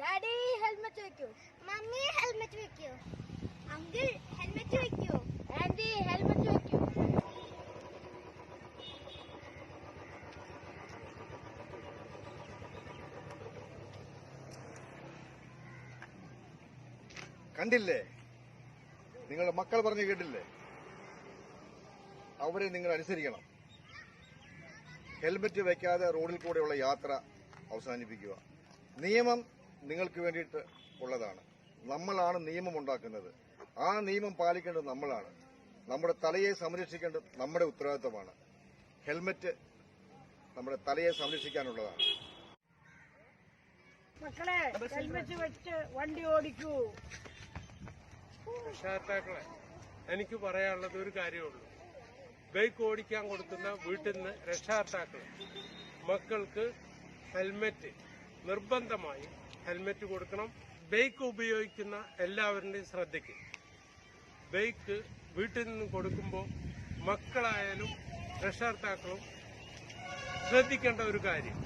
Daddy helmet വെക്കൂ. Mummy helmet വെക്കൂ. Uncle helmet വെക്കൂ. ആന്റി ഹെൽമെറ്റ് വെക്കൂ. കണ്ടില്ലേ? നിങ്ങളുടെ മക്കൾ പറഞ്ഞു കേട്ടില്ലേ? അവരെ നിങ്ങൾ അനുസരിക്കണം. ഹെൽമെറ്റ് വയ്ക്കാതെ റോഡിൽ കൂടെയുള്ള യാത്ര അവസാനിപ്പിക്കുക. നിയമം നിങ്ങൾക്ക് വേണ്ടിയിട്ട് ഉള്ളതാണ്. നമ്മളാണ് നിയമം ഉണ്ടാക്കുന്നത്. ആ നിയമം പാലിക്കേണ്ടത് നമ്മളാണ്. നമ്മുടെ തലയെ സംരക്ഷിക്കേണ്ടത് നമ്മുടെ ഉത്തരവാദിത്തമാണ് ഹെൽമറ്റ് നമ്മുടെ തലയെ സംരക്ഷിക്കാനുള്ളതാണ്. മക്കളെ ഹെൽമറ്റ് വെച്ച് വണ്ടി ഓടിക്കൂ. രക്ഷകർത്താക്കളെ എനിക്ക് പറയാനുള്ളത് ഒരു കാര്യമുള്ളൂ ബൈക്ക് ഓടിക്കാൻ കൊടുക്കുന്ന വീട്ടിൽ നിന്ന് രക്ഷകർത്താക്കൾ മക്കൾക്ക് ഹെൽമെറ്റ് നിർബന്ധമായി ഹെൽമെറ്റ് കൊടുക്കണം. ബൈക്ക് ഉപയോഗിക്കുന്ന എല്ലാവരുടെയും ശ്രദ്ധയ്ക്ക്. ബൈക്ക് വീട്ടിൽ നിന്ന് കൊടുക്കുമ്പോൾ മക്കളായാലും രക്ഷകർത്താക്കളും ശ്രദ്ധിക്കേണ്ട ഒരു കാര്യം.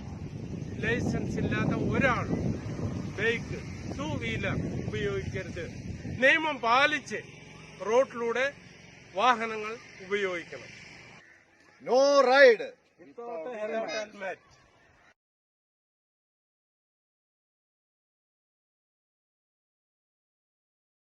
ലൈസൻസ് ഇല്ലാത്ത ഒരാളും ബൈക്ക് ടു വീലർ ഉപയോഗിക്കരുത്. നിയമം പാലിച്ച് റോഡിലൂടെ വാഹനങ്ങൾ ഉപയോഗിക്കണം. No ride